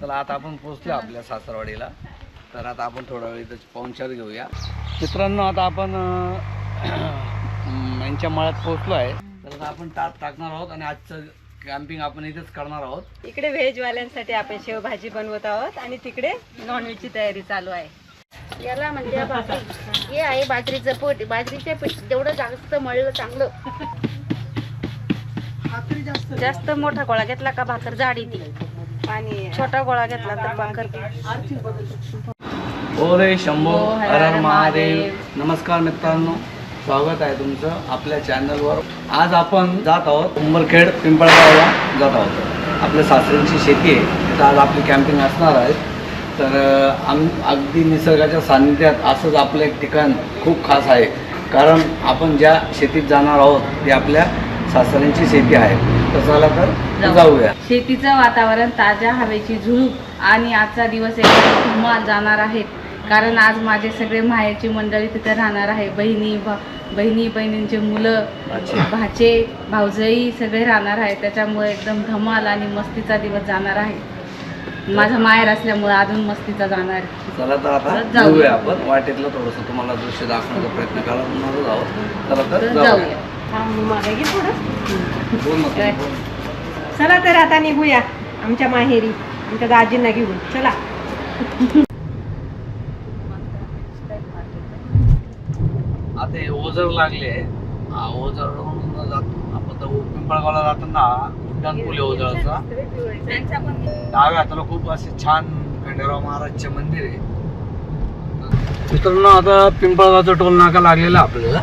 चला आता आपण पोहोचलो आपल्या सासरवाडीला. तर आता आपण थोडा वेळ इथं पाहुणचार घेऊया. मित्रांनो आता आपण यांच्या मळ्यात पोहोचलो आहे. तर आता आपण टाक टाकणार आहोत आणि आजचं कॅम्पिंग आपण इथेच करणार आहोत. इकडे व्हेज वाल्यांसाठी आपण शेवभाजी बनवत आहोत आणि तिकडे नॉनव्हेजची तयारी चालू आहे. याला म्हणजे भाकरी हे आहे बाजरीचं पीठ बाजरीचे पीठ जेवढं जास्त मळलं चांगलं. जास्त मोठा गोळा घेतला का भाकर जाडी ती. आणि छोटा गोळा घेतला तर भाकर ओ रे शंभो ओ हर हर महादेव. नमस्कार मित्रांनो. स्वागत आहे तुमचं आपल्या चॅनलवर आज आपण जात आहोत उंबरखेड पिंपळगावला जात आहोत. आपल्या सासऱ्यांची शेती आहे. तिथं आज आपली कॅम्पिंग असणार आहे. तर आम अगदी निसर्गाच्या सान्निध्यात असंच आपलं एक ठिकाण खूप खास आहे. कारण आपण ज्या शेतीत जाणार आहोत ती आपल्या सासऱ्यांची शेती आहे. तर चला तर जाऊ. जाऊया. शेतीचं वातावरण ताज्या हवेची झुळूक आणि आजचा दिवस एकदम धुमाल जाणार आहेत कारण आज माझे सगळे माहेरची मंडळी तिथे राहणार आहे. बहिणी बहिणी बहिणींचे मुलं. भाचे भाऊजई सगळे राहणार आहे. त्याच्यामुळे एकदम धमाल आणि मस्तीचा दिवस जाणार आहे. माझं माहेर असल्यामुळे अजून मस्तीचा जाणार आहे. चला तर आता तर जाऊया. आपण. वाटेतलं थोडंसं तुम्हाला दृश्य दाखवण्याचा प्रयत्न चला तर तर जाऊया. जाऊया. मागे घे थोडं. चला तर आता निघूया आमच्या माहेरी आमच्या दाजींना घेऊन. चला. आता ओझर लागले. ओझर जात आपण तर पिंपळगावला जाताना उड्डाण पूल ओझरचा. डाव्या हाताला खूप असे छान खंडेराव महाराजचे मंदिर आहे. मित्रांनो आता पिंपळगावचं टोल नाका लागलेला आपल्याला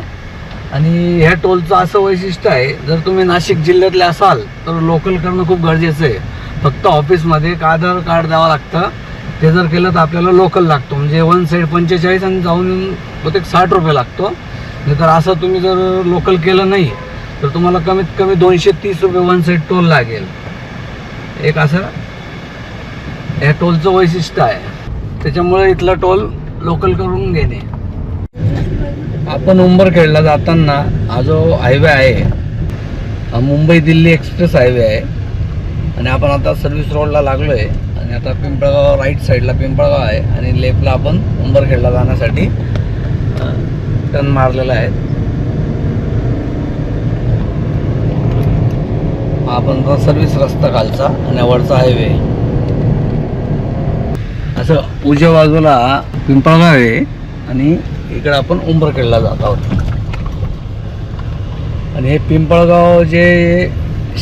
आणि ह्या टोलचं असं वैशिष्ट्य आहे जर तुम्ही नाशिक जिल्ह्यातले असाल तर लोकल करणं खूप गरजेचं आहे. फक्त ऑफिसमध्ये एक आधार कार्ड द्यावं लागतं. ते जर केलं तर आपल्याला लोकल लागतो. म्हणजे वन साईड पंचेचाळीस आणि जाऊन येऊन बहुतेक साठ रुपये लागतो. नाही तर असं तुम्ही जर लोकल केलं नाही तर तुम्हाला कमीत कमी दोनशे तीस रुपये वन साईड टोल लागेल. एक असं ह्या टोलचं वैशिष्ट्य आहे. त्याच्यामुळे इथला टोल लोकल करून घेणे. आपण उंबरखेडला जाताना हा जो हायवे आहे हा मुंबई दिल्ली एक्सप्रेस हायवे आहे. आणि आपण आता सर्व्हिस रोडला लागलो आहे आणि आता पिंपळगाव राईट साईडला पिंपळगाव आहे. आणि लेफ्टला आपण उंबरखेडला जाण्यासाठी टर्न मारलेला आहे. आपण सर्व्हिस रस्ता खालचा आणि वरचा हायवे असं उजव्या बाजूला पिंपळगाव आहे. आणि इकडे आपण उंबरखेडला जात आहोत. आणि हे पिंपळगाव जे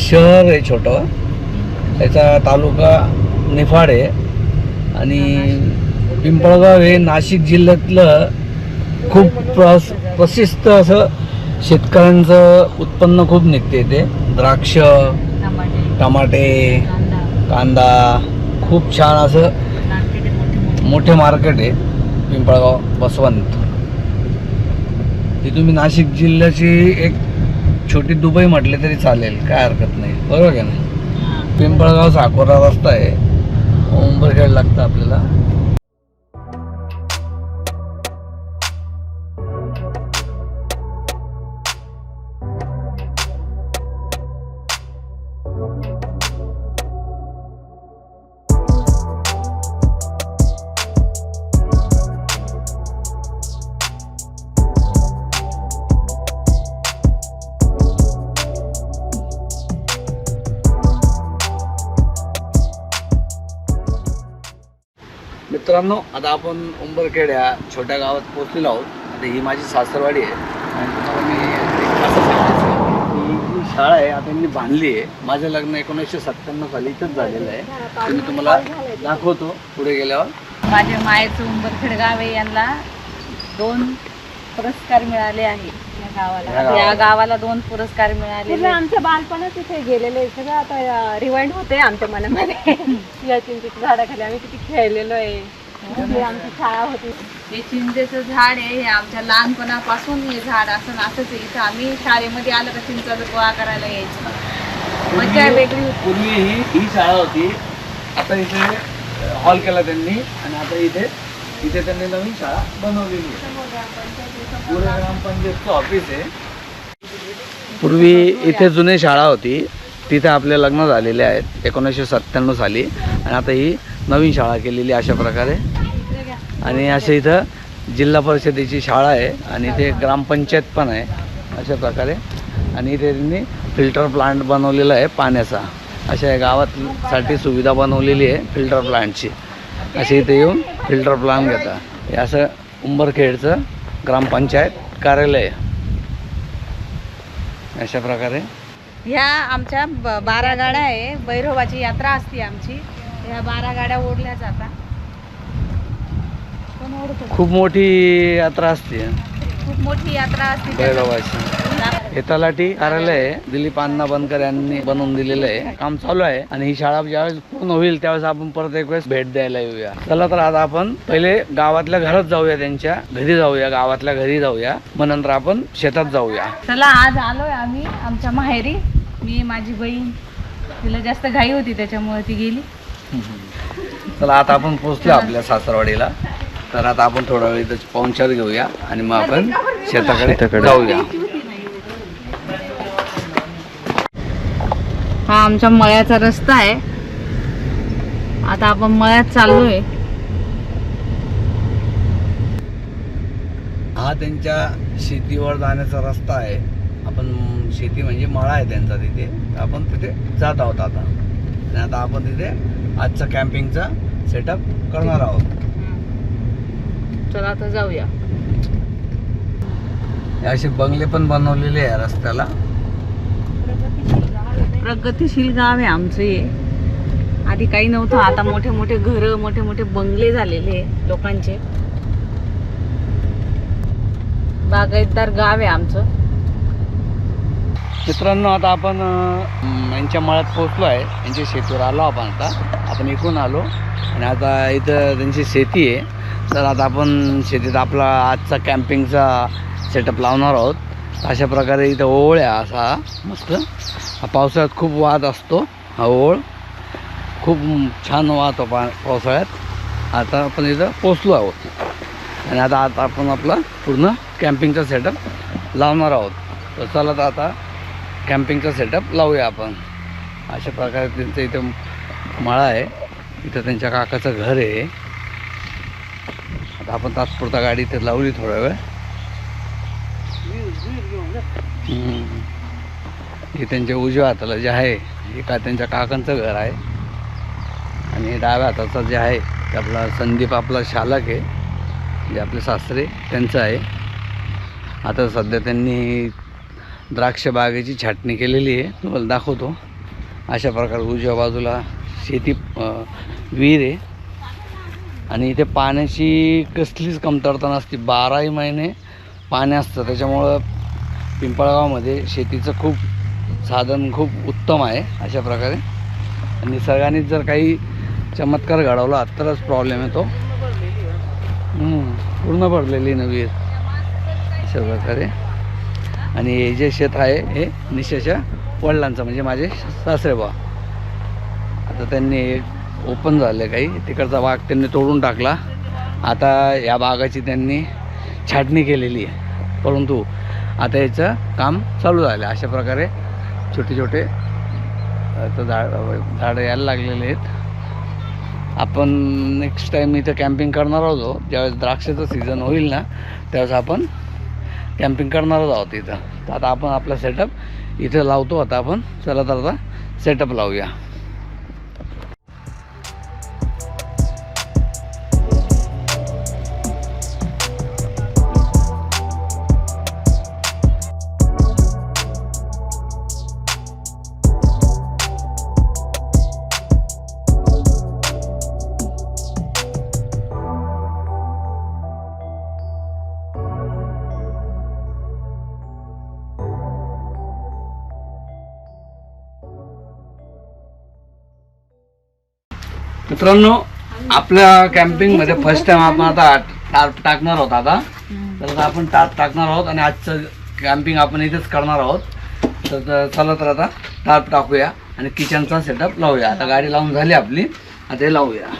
शहर आहे छोटं त्याचा तालुका निफाड आहे. आणि पिंपळगाव हे नाशिक जिल्ह्यातलं खूप प्रस प्रसिद्ध असं शेतकऱ्यांचं उत्पन्न खूप निघते ते द्राक्ष टमाटे कांदा खूप छान असं मोठे मार्केट आहे पिंपळगाव बसवंत. ती तुम्ही नाशिक जिल्ह्याची एक छोटी दुबई म्हटले तरी चालेल काय हरकत नाही. बरोबर आहे ना? पिंपळगाव साकोरा रस्ता आहे. उंबरखेड लागतं आपल्याला. मित्रांनो आता आपण उंबरखेड या छोट्या गावात पोहोचलेलो आहोत. आता ही माझी सासरवाडी आहे. आणि तुम्हाला मी एक असं सांगायचं की ही शाळा आहे आता मी बांधली आहे. माझं लग्न एकोणीसशे सत्त्याण्णव साली इथंच झालेलं आहे. मी तुम्हाला दाखवतो पुढे गेल्यावर. माझ्या मायेचं उंबरखेड गाव आहे यांना दोन पुरस्कार मिळाले आहे या गावाला. या गावाला. दोन पुरस्कार मिळाले आमचं बालपणच इथे गेलेलं आहे. सगळं आता रिवाइंड होते आमच्या मनामध्ये. या चिंचेच्या झाडाखाली आम्ही किती खेळलेलो आहे. इथे आमची शाळा होती. हे चिंचेचं झाड आहे हे आमच्या लहानपणापासून हे झाड असं असंच आहे. इथं आम्ही शाळेमध्ये आलं का चिंचाचा गोळा करायला यायचो. मजा वेगळी होती. पूर्वी ही ही शाळा होती. आता इथे हॉल केला त्यांनी आणि आता इथे इथे त्यांनी नवीन शाळा बनवलेली आहे. पुणे ग्रामपंचायतचं ऑफिस आहे. पूर्वी इथे जुनी शाळा होती. तिथे आपले लग्न झालेले आहेत एकोणीसशे सत्त्याण्णव साली. आणि आता ही नवीन शाळा केलेली आहे अशा प्रकारे. आणि अशा इथं जिल्हा परिषदेची शाळा आहे आणि इथे ग्रामपंचायत पण आहे अशा प्रकारे. आणि इथे त्यांनी फिल्टर प्लांट बनवलेला आहे पाण्याचा. अशा या गावातसाठी सुविधा बनवलेली आहे फिल्टर प्लांटची. असे इथे येऊन फिल्टर प्लांट घेता हे असं उंबरखेडचं ग्रामपंचायत कार्यालय अशा प्रकारे. ह्या आमच्या ब- बारा गाड्या आहे. भैरवाची यात्रा असते आमची. ह्या बारा गाड्या ओढल्या जातात. खूप मोठी यात्रा असते. खूप मोठी यात्रा असते भैरवाची हे तलाठी कार्यालय दिलीप अण्णा बनकर यांनी बनवून दिलेलं आहे. काम चालू आहे आणि ही शाळा ज्यावेळेस पूर्ण होईल त्यावेळेस आपण परत एक वेळेस भेट द्यायला येऊया. चला तर आता आपण पहिले गावातल्या घरात जाऊया त्यांच्या. घरी जाऊया गावातल्या घरी जाऊया. मग नंतर आपण शेतात जाऊया. चला आज आलोय आम्ही आमच्या माहेरी. मी माझी बहीण. तिला जास्त घाई होती त्याच्यामुळे ती गेली. चला आता आपण पोहोचलो आपल्या सासरवाडीला. तर आता आपण थोडा वेळ इथं पाहुणचार घेऊया आणि मग आपण शेताकडे जाऊया. हा आमच्या मळ्याचा रस्ता आहे. आता आपण मळ्यात चाललोय. हा त्यांच्या शेतीवर जाण्याचा रस्ता आहे. आपण शेती म्हणजे मळा आहे त्यांचा तिथे. आपण तिथे जात आहोत आता. आणि आता आपण तिथे आजचा कॅम्पिंगचा सेटअप करणार आहोत. चला आता जाऊया. असे बंगले पण बनवलेले आहे रस्त्याला. प्रगतीशील गाव आहे आमचं हे. आधी काही नव्हतं आता मोठे मोठे घर मोठे मोठे बंगले झालेले लोकांचे. बागायतदार गाव आहे आमचं. मित्रांनो आता आपण यांच्या मळ्यात पोहोचलो आहे. यांच्या शेतीवर आलो आपण आता. आपण इकडून आलो. आणि आता इथं त्यांची शेती आहे. तर आता आपण शेतीत आपला आजचा कॅम्पिंगचा सेटअप लावणार आहोत. अशा प्रकारे इथं ओळ आहे असा. मस्त. हा पावसाळ्यात खूप वाद असतो हा ओळ. खूप छान वाहतो पा पावसाळ्यात. आता आपण इथं पोचलो आहोत. आणि आता आता आपण आपला पूर्ण कॅम्पिंगचा सेटअप लावणार आहोत. तर चला तर आता कॅम्पिंगचा सेटअप लावूया आपण. अशा प्रकारे त्यांचं इथं मळा आहे. इथं त्यांच्या काकाचं घर आहे. आता आपण तात्पुरता गाडी इथे लावली थोडा वेळ. हे त्यांच्या उजव्या हाताला जे आहे हे का त्यांच्या काकांचं घर आहे. आणि डाव्या हाताचा जे आहे ते आपला संदीप आपला शालक आहे. जे आपले सासरे त्यांचं आहे. आता सध्या त्यांनी द्राक्ष बागेची छाटणी केलेली आहे. तुम्हाला दाखवतो. अशा प्रकारे उजव्या बाजूला शेती विहीर आहे. आणि इथे पाण्याची कसलीच कमतरता नसते. बाराही महिने पाणी असतं. त्याच्यामुळं पिंपळगावमध्ये शेतीचं खूप साधन खूप उत्तम आहे अशा प्रकारे. आणि निसर्गाने जर काही चमत्कार घडवला तरच प्रॉब्लेम येतो. पूर्ण भरलेली नवी अशा प्रकारे. आणि हे जे शेत आहे हे निशाच्या वडिलांचं म्हणजे माझे सासरे बा आता त्यांनी ओपन झालं काही. तिकडचा भाग त्यांनी तोडून टाकला. आता या बागाची त्यांनी छाटणी केलेली आहे. परंतु आता याचं काम चालू झालं अशा प्रकारे छोटे छोटे आता झाड झाडं यायला लागलेले आहेत. आपण नेक्स्ट टाईम इथं कॅम्पिंग करणार आहोत. ज्यावेळेस द्राक्षाचं सीझन होईल ना त्यावेळेस आपण कॅम्पिंग करणारच आहोत इथं. तर आता आपण आपला सेटअप इथं लावतो. आता आपण चला तर आता सेटअप लावूया. मित्रांनो आपल्या कॅम्पिंगमध्ये फर्स्ट टाइम आपण आता टार्प टाकणार आहोत आता. तर आता आपण टार्प टाकणार आहोत आणि आजचं कॅम्पिंग आपण इथेच करणार आहोत. तर तर चला तर आता टार्प टाकूया आणि किचनचा सेटअप लावूया. आता गाडी लावून झाली आपली. आता हे लावूया.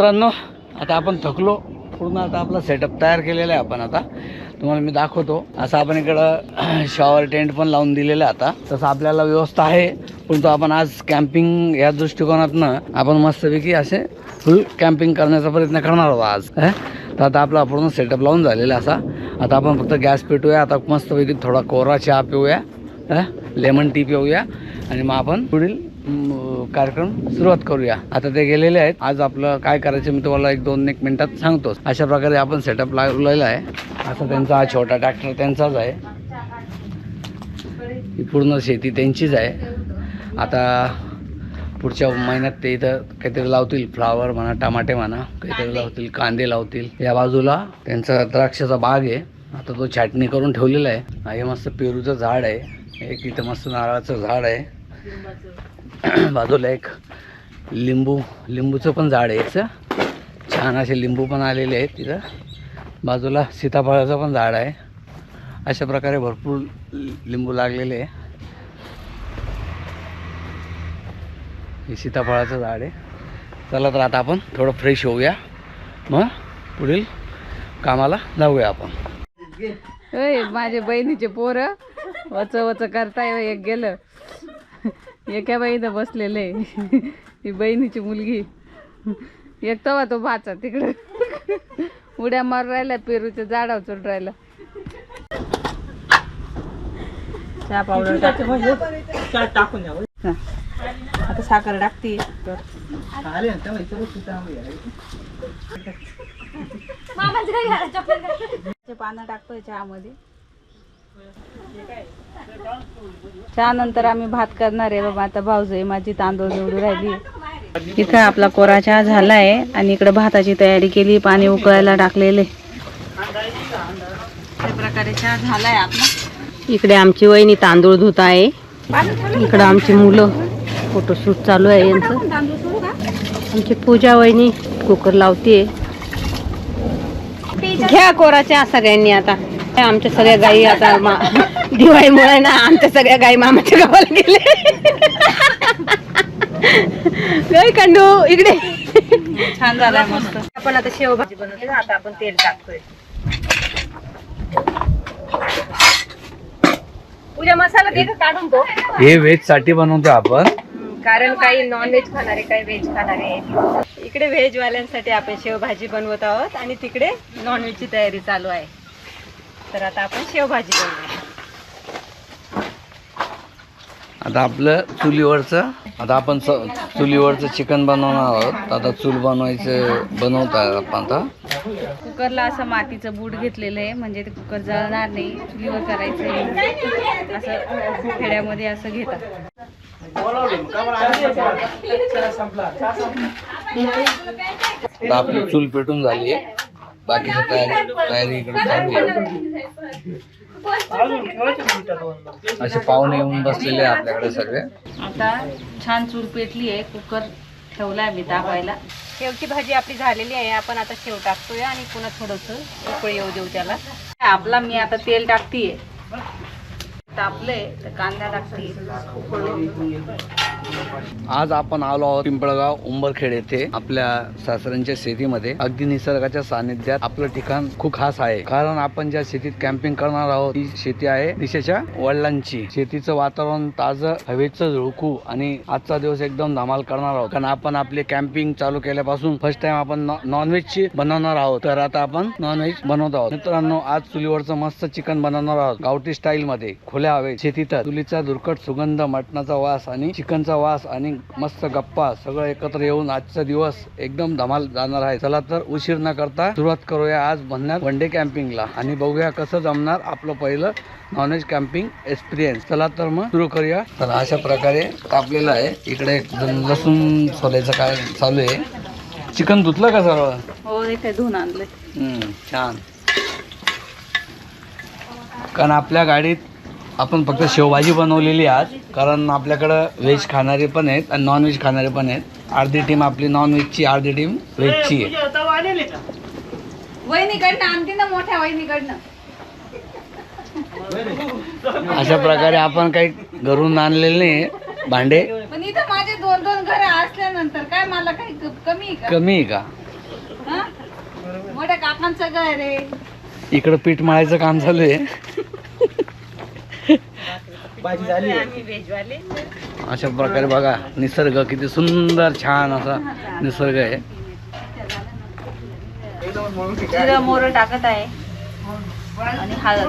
मित्रांनो आता आपण थकलो. पूर्ण आता आपला सेटअप तयार केलेला आहे आपण आता. तुम्हाला मी दाखवतो. असं आपण इकडं शॉवर टेंट पण लावून दिलेलं आहे आता. तसं आपल्याला व्यवस्था आहे. परंतु आपण आज कॅम्पिंग या दृष्टिकोनातनं आपण मस्तपैकी असे फुल कॅम्पिंग करण्याचा प्रयत्न करणार आहोत आज. तर आता आपला पूर्ण सेटअप लावून झालेला आहे असा. आता आपण फक्त गॅस पेटूया. आता मस्तपैकी थोडा कोरा चहा पिऊया. Lemon tea पिऊया. आणि मग आपण पुढील कार्यक्रम सुरुवात करूया. आता ते गेलेले आहेत. आज आपलं काय करायचं मी तुम्हाला एक दोन एक मिनिटात सांगतो. अशा प्रकारे आपण सेटअप लावलेला आहे. असा त्यांचा हा छोटा ट्रॅक्टर त्यांचाच आहे. ही पूर्ण शेती त्यांचीच आहे. आता पुढच्या महिन्यात ते इथं काहीतरी लावतील. फ्लावर म्हणा टमाटे म्हणा काहीतरी लावतील कांदे लावतील. या बाजूला त्यांचा द्राक्षाचा बाग आहे. आता तो छाटणी करून ठेवलेला आहे. हे मस्त पेरूचं झाड आहे. एक इथं मस्त नारळाचं झाड आहे. बाजूला एक लिंबू लिंबूचं पण झाड आहे याचं. छान असे लिंबू पण आलेले आहेत तिथं. बाजूला सीताफळाचं पण झाड आहे. अशा प्रकारे भरपूर लिंबू लागलेले आहे. हे सीताफळाचं झाड आहे. चला तर आता आपण थोडं फ्रेश होऊया. मग पुढील कामाला जाऊया आपण. माझ्या बहिणीचे पोरं वच वच करताय एक गेलं. एका बाईनं बसलेले ही बहिणीची मुलगी. एक तवा तो भाचा तिकडं. उड्या मारून राहिला पेरूच्या झाडावर चढून राहिला. चहा पावडर आता साखर टाकते. पानं टाकतोय चहामध्ये. चहा नंतर आम्ही भात करणार आहे बाबा. आता भाऊजय माझी तांदूळ निवडून राहिली. इथं आपला कोरा चहा झालाय आणि इकडे भाताची तयारी केली पाणी उकळायला टाकलेले. प्रकारे चहा झालाय आपला. इकडे आमची वहिनी तांदूळ धुत आहे. इकडं आमची मुलं फोटोशूट चालू आहे यांचं. आमची पूजा वहिनी कुकर लावते घ्या कोराच्या सगळ्यांनी आता. आमच्या सगळ्या गाई आता मा- दिवाळीमुळे ना आमच्या सगळ्या गाई मामाच्या गावाला गेले. गाई कंडू इकडे. छान झालाय मस्त. आपण आता शेवभाजी बनवते. ना आता आपण तेल टाकतोय. पूजा मसाला दे काढून तो? हे व्हेजसाठी बनवतो आपण. कारण काही नॉन व्हेज खाणारे काही व्हेज खाणारे. इकडे व्हेज वाल्यांसाठी आपण शेवभाजी बनवत आहोत आणि तिकडे नॉन व्हेजची तयारी चालू आहे. तर आता आपण शेवभाजी बनवूया. आता आपलं चुलीवरचं आता आपण चुलीवरचं चिकन बनवणार आहोत. आता चूल बनवायचं बनवत आहे आपण आता. कुकरला असं मातीचं बूट घेतलेलं आहे म्हणजे ते कुकर जळणार नाही. चुलीवर करायचं आहे. असं खेड्यामध्ये असं घेतात. आपली चूल पेटून झाली आहे. बाकीची तयारी तयारी इकडे चालू आहे असे पाहुणे येऊन बसलेले आहे आपल्याकडे सगळे. आता छान चूल पेटली आहे कुकर ठेवलाय मी तापायला शेवची भाजी आपली झालेली आहे आपण आता शेव टाकतोय आणि पुन्हा थोडंसं उकळी येऊ देऊ त्याला. आपला मी आता तेल टाकतीये. तापलंय तर कांदा टाकते आज आपण आलो आहोत पिंपळगाव उंबरखेड येथे. आपल्या सासऱ्यांच्या शेतीमध्ये. अगदी निसर्गाच्या सानिध्यात आपलं ठिकाण खूप खास आहे. कारण आपण ज्या शेतीत कॅम्पिंग करणार आहोत ती शेती आहे दिशेच्या वडिलांची. शेतीचं वातावरण ताजं हवेचं झुळकू आणि आजचा दिवस एकदम धमाल करणार आहोत. कारण आपण आपले कॅम्पिंग चालू केल्यापासून फर्स्ट टाइम आपण नॉनव्हेज ची बनवणार आहोत. तर आता आपण नॉनव्हेज बनवत आहोत. मित्रांनो आज चुलीवरचं मस्त चिकन बनवणार आहोत. गावठी स्टाईल मध्ये. खुल्या हवेत. शेतीत चुलीचा दुर्कट सुगंध मटणाचा वास आणि चिकनचा वास आणि मस्त गप्पा सगळं एकत्र येऊन आजचा दिवस एकदम धमाल जाणार आहे. चला तर उशीर न करता सुरुवात करूया आज म्हणण्यात वन डे कॅम्पिंगला. आणि बघूया कसं जमणार आपलं पहिलं नॉनव्हेज कॅम्पिंग एक्सपिरियन्स चला तर मग सुरू करूया. तर अशा प्रकारे तापलेलं आहे. इकडे लसूण सोलायचं काय चालू आहे. चिकन धुतलं का सर्व हो इथे धुवून हम्म, छान. कारण आपल्या गाडीत आपण फक्त शेवभाजी बनवलेली आज कारण आपल्याकडं व्हेज खाणारे पण आहेत आणि नॉन व्हेज खाणारे पण आहेत. अर्धी टीम आपली नॉन व्हेजची अर्धी टीम व्हेजची आहे. वहिनीकडनं आणते ना मोठ्या वहिनीकडनं. अशा प्रकारे आपण काही घरून आणलेले नाही भांडे? पण इथं माझे दोन दोन घर असल्यानंतर काय मला काही कमी आहे का? कमी आहे का? मोठ्या काकांचं घर आहे. इकडं पीठ मळायचं काम चालू आहे. आम्ही व्हेजवाले अशा प्रकारे बघा निसर्ग किती सुंदर छान असा निसर्ग आहे. जिरं मोरं टाकत आहे. आणि हळद.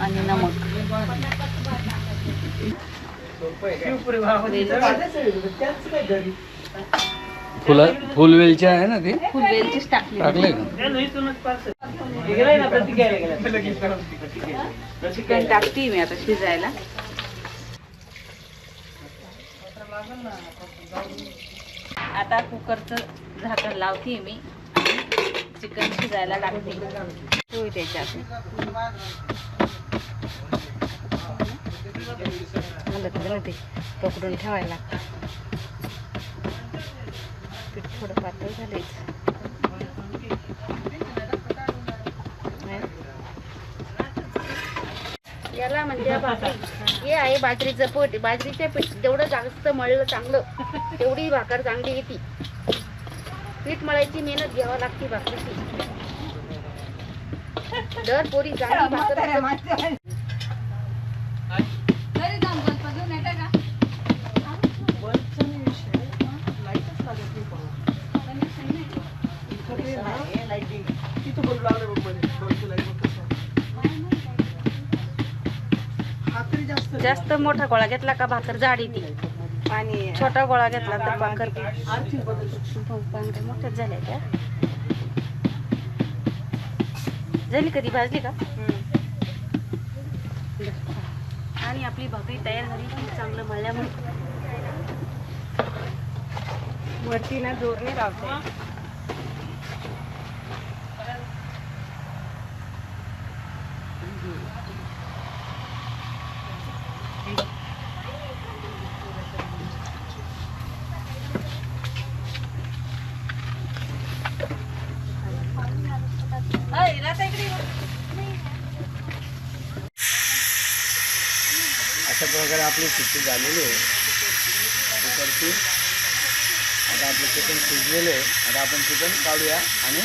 आणि नमक. फुलं फुलवेलची आहे ना ती? फुल वेलचीच टाकली. टाकले का? चिकन टाकते मी आता शिजायला. आता कुकरचं झाकण लावते मी चिकन शिजायला टाकते. ठेवू त्याच्यात. तर पकडून ठेवायला. लागतं पीठ थोडं पातळ झालंच याला म्हणजे भाकरी हे आहे बाजरीचं पीठ. बाजरीच्या पीठ जेवढं जास्त मळलं चांगलं तेवढी भाकर चांगली येते. पीठ मळायची मेहनत घ्यावी लागते भाकरीची. दर पोरी चांगली भाकर जास्त मोठा गोळा घेतला का भाकर जाड येते आणि छोटा गोळा घेतला तर भाकर मोठ्याच झाल्या त्या झाली कधी भाजली का? आणि आपली भाकरी तयार झाली की चांगलं मळल्यामुळे. वरती ना जोरने लावते अशा प्रकारे झालेली आहे. कुकरची आता आपलं चिकन शिजलेलं आहे. आता आपण चिकन काढूया आणि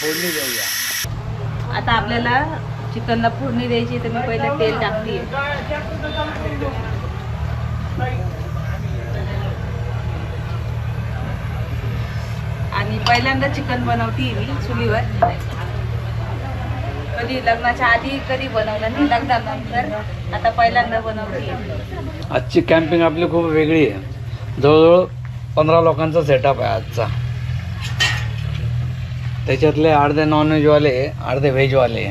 फोडणी देऊया. आता आपल्याला चिकनला फोडणी द्यायची तर मी पहिलं तेल टाकते. आणि पहिल्यांदा चिकन बनवते मी चुलीवर. कधी लग्नाच्या आधी कधी बनवलं नाही लग्नानंतर आता पहिल्यांदा बनवते. आजची कॅम्पिंग आपली खूप वेगळी आहे. जवळजवळ पंधरा लोकांचा सेटअप आहे आजचा. त्याच्यातले अर्धे नॉनव्हेजवाले अर्धे व्हेजवाले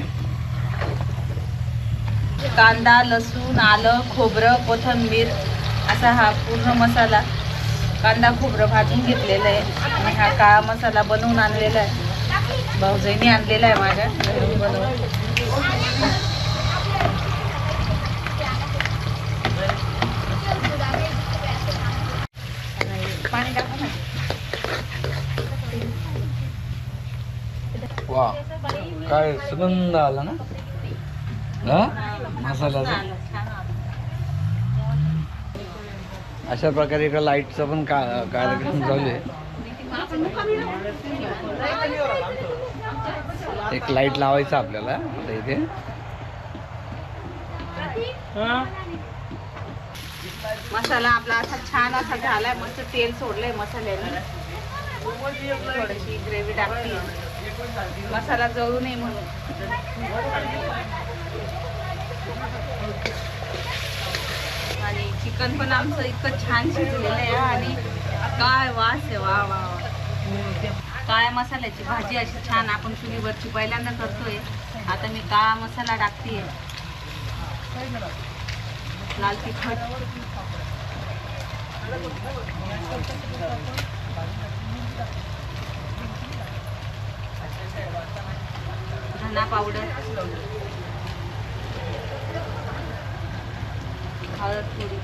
कांदा लसूण आलं खोबरं कोथिंबीर असा हा पूर्ण मसाला. कांदा खोबरं भाजून घेतलेलं आहे. आणि हा काळा मसाला बनवून आणलेला आहे. भाऊजाईने आणलेला आहे माझ्या. घरून बनवून वा काय सुगंध आला ना? मसाल्याचा अशा प्रकारे इकडे लाईटचा पण का कार्यक्रम चालू आहे. एक लाइट लावायचा आपल्याला. आता इथे. मसाला आपला असा छान असा झालाय. मस्त तेल सोडलंय मसाल्याने. थोडीशी ग्रेव्ही टाकली मसाला जळू नये म्हणून. आणि चिकन पण आमचं इतकं छान शिजलेलं आहे आणि काय वास आहे. वा वा वा. काळ्या मसाल्याची भाजी अशी छान आपण चुलीवरची पहिल्यांदा करतोय. आता मी काळा मसाला टाकते लाल तिखट. धना पावडर. हळद थोडी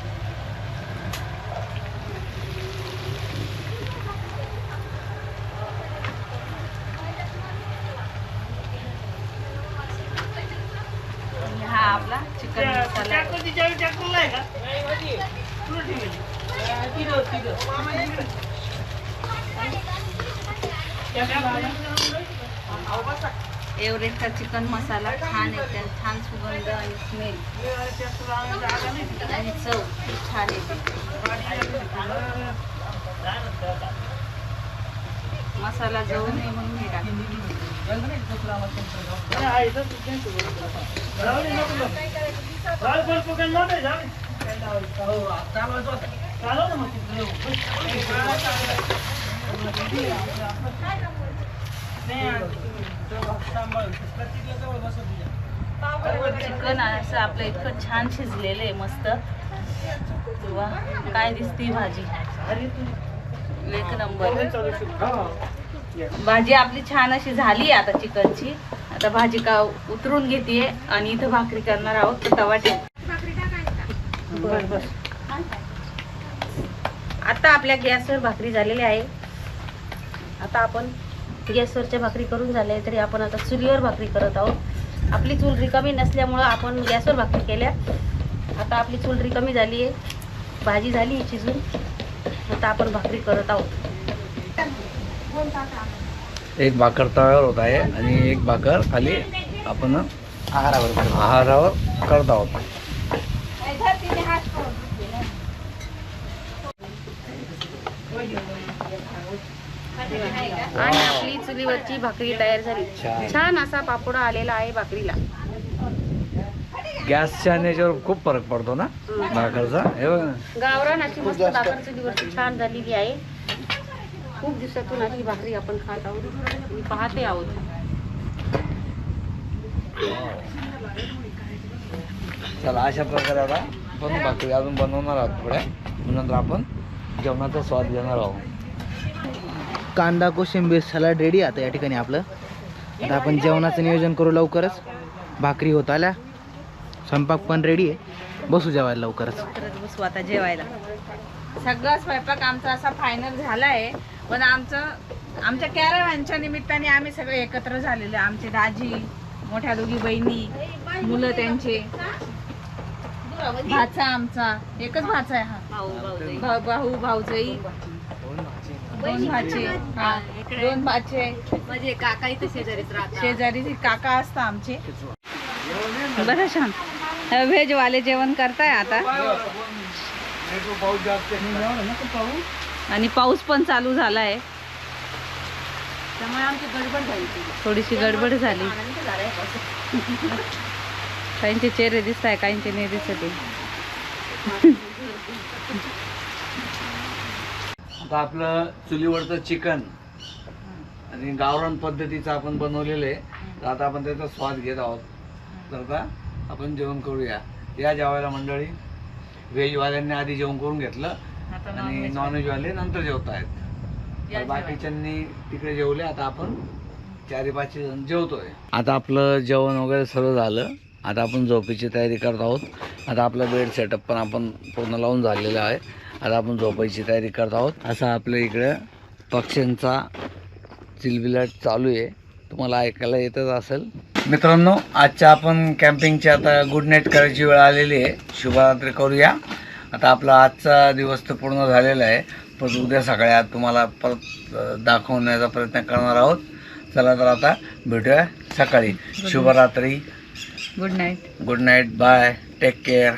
आणि हा आपला चिकन मसाला एव्हरेस्टचा चिकन मसाला छान आहे त्याला छान सुगंध आणि स्मेल आणि चव खूप छान येते. मसाला जाऊ नये म्हणून हे टाकते. चिकन असं आपलं इतकं छान शिजलेलं आहे मस्त. वा काय दिसते भाजी? एक नंबर. भाजी आपली छान अशी झाली आता चिकनची. आता भाजी का उतरून घेते आणि इथं भाकरी करणार आहोत तर तवा ठेव. बर बर. आता आपल्या गॅसवर भाकरी झालेली आहे. आता आपण गॅसवरच्या भाकरी करून झाल्या तरी आपण आता चुलीवर भाकरी करत आहोत. आपली चूल रिकामी नसल्यामुळं आपण गॅसवर भाकरी केल्या. आता आपली चूल रिकामी झाली आहे. भाजी झाली आहे शिजून. आता आपण भाकरी करत आहोत. एक भाकर तव्यावर होत आहे आणि एक भाकर खाली आपण आहारावर. आहारावर करत आहोत. आणि आपली चुलीवरची भाकरी तयार झाली. छान. असा पापडा आलेला आहे भाकरीला. गॅसच्या याच्यावर खूप फरक पडतो ना? भाकरचा? हे. गावरान अशी मस्त भाकर चुलीवरची छान झालेली आहे. खूप दिवसातून अशी भाकरी आपण खात आहोत. आणि पाहते आहोत. चला अशा प्रकारे आता आपण भाकरी अजून बनवणार आहोत थोड्या नंतर आपण जेवणाचा स्वाद घेणार आहोत. कांदा कोशिंबीर सलाड रेडी आता या ठिकाणी आपलं. आता आपण जेवणाचं नियोजन करू लवकरच. भाकरी होत आल्या. स्वयंपाक पण रेडी आहे. बसू जेवायला लवकरच. बसू आता जेवायला. सगळा स्वयंपाक आमचा असा फायनल झाला आहे पण आमचं आमच्या कॅरव्हॅनच्या निमित्ताने आम्ही सगळे एकत्र झालेलो आहे. आमचे दाजी मोठ्या दोघी बहिणी मुलं त्यांचे. भाचा आमचा. एकच भाचा आहे हा. भा- भाऊ भाऊजाई. दोन भाचे. हा दोन भाचे. म्हणजे काका इथे शेजारीच राहतात. शेजारी काका असतात आमचे. बरं छान व्हेज वाले जेवण करताय आता? आणि पाऊस पण चालू झालाय. त्यामुळे आमची गडबड झाली थोडीशी गडबड झाली. काहींचे चेहरे दिसत आहे काहींचे नाही दिसत आहे. आता आपलं चुलीवरचं चिकन आणि गावरान पद्धतीचं आपण बनवलेलं आहे. तर आता आपण त्याचा स्वाद घेत आहोत. तर आता आपण जेवण करूया. या जेवायला मंडळी व्हेजवाल्यांनी आधी जेवण करून घेतलं आणि नॉनव्हेजवाले नंतर जेवत आहेत. बाकीच्यांनी तिकडे जेवले आता आपण चारी पाचशे जण जेवतोय. आता आपलं जेवण वगैरे सर्व झालं. आता आपण झोपेची तयारी करत आहोत. आता आपलं बेड सेटअप पण आपण पूर्ण लावून झालेलं आहे. आता आपण झोपायची तयारी करत आहोत. असा आपल्या इकडे पक्ष्यांचा चिलबिलाट चालू आहे. तुम्हाला ऐकायला येतच असेल. मित्रांनो आजच्या आपण कॅम्पिंगची आता गुड नाईट करायची वेळ आलेली आहे. शुभरात्री करूया. आता आपला आजचा दिवस तर पूर्ण झालेला आहे. पण उद्या सकाळी तुम्हाला परत दाखवण्याचा प्रयत्न करणार आहोत. चला तर आता भेटूया सकाळी. शुभरात्री. Good night good night bye take care